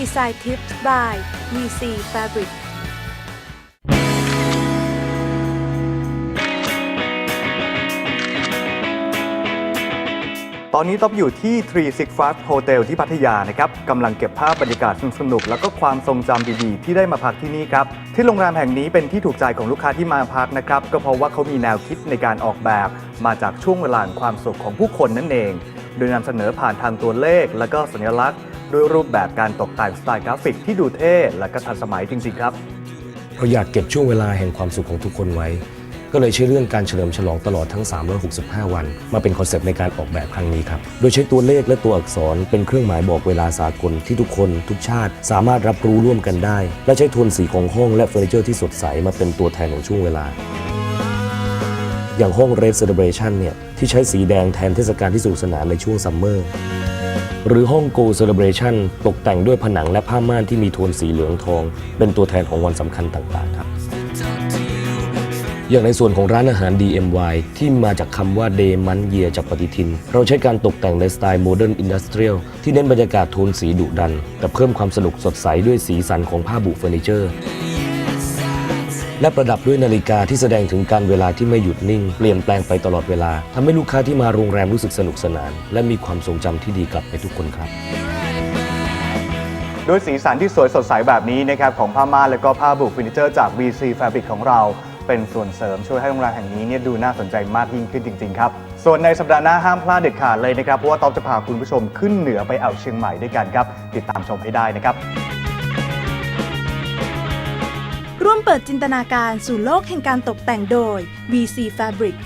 ดีไซน์ทิปส์ by VC Fabric ตอนนี้ต๊อบอยู่ที่ 365 Hotel ที่พัทยานะครับกำลังเก็บภาพบรรยากาศสนุกๆแล้วก็ความทรงจำดีๆ ที่ได้มาพักที่นี่ครับ ที่โรงแรมแห่งนี้เป็นที่ถูกใจของลูกค้าที่มาพักนะครับ ก็เพราะว่าเขามีแนวคิดในการออกแบบ มาจากช่วงเวลาความสุขของผู้คนนั่นเอง โดยนำเสนอผ่านทางตัวเลข และก็สัญลักษณ์ ด้วยรูปแบบการตกแต่งสไตล์กราฟิกที่ดูเท่และก็ทันสมัยจริงๆครับ เราอยากเก็บช่วงเวลาแห่งความสุขของทุกคนไว้ ก็เลยใช้เรื่องการเฉลิมฉลองตลอดทั้ง 365 วัน มาเป็นคอนเซปต์ในการออกแบบครั้งนี้ครับ โดยใช้ตัวเลขและตัวอักษรเป็นเครื่องหมายบอกเวลาสากลที่ทุกคนทุกชาติ สามารถรับรู้ร่วมกันได้ และใช้โทนสีของห้องและเฟอร์นิเจอร์ที่สดใสมาเป็นตัวแทนของช่วงเวลาอย่างห้อง Red Celebration เนี่ยที่ใช้สีแดงแทนเทศกาลที่สนุกสนานในช่วงซัมเมอร์ หรือห้อง Go Celebration ตกแต่งด้วยผนังและผ้าม่านที่มีโทนสีเหลืองทอง เป็นตัวแทนของวันสำคัญต่างๆครับ อย่างในส่วนของร้านอาหาร DMY ที่มาจากคำว่า Day Month Year จากปฏิทิน เราใช้การตกแต่งในสไตล์ Modern Industrial ที่เน้นบรรยากาศโทนสีดุดัน แต่เพิ่มความสนุกสดใสด้วยสีสันของผ้าบุเฟอร์นิเจอร์ และประดับด้วยนาฬิกาที่แสดงถึงการเวลาที่ไม่หยุดนิ่ง เปลี่ยนแปลงไปตลอดเวลาทำให้ลูกค้าที่มาโรงแรมรู้สึกสนุกสนาน และมีความทรงจำที่ดีกลับไปทุกคนครับโดยสีสันที่สวยสดใสแบบนี้นะครับของผ้าม่านและก็ผ้าบุเฟอร์นิเจอร์จาก VC Fabric ของเราเป็นส่วนเสริมช่วยให้โรงแรมแห่งนี้เนี่ยดูน่าสนใจมากยิ่งขึ้นจริง ๆ ครับ ส่วนในสัปดาห์หน้าห้ามพลาดเด็ดขาดเลยนะครับ เพราะว่าต๊อบจะพาคุณผู้ชมขึ้นเหนือไปอ่าวเชียงใหม่ด้วยกันครับ ติดตามชมให้ได้นะครับ ร่วมเปิดจินตนาการสู่โลกแห่งการตกแต่งโดย VC Fabric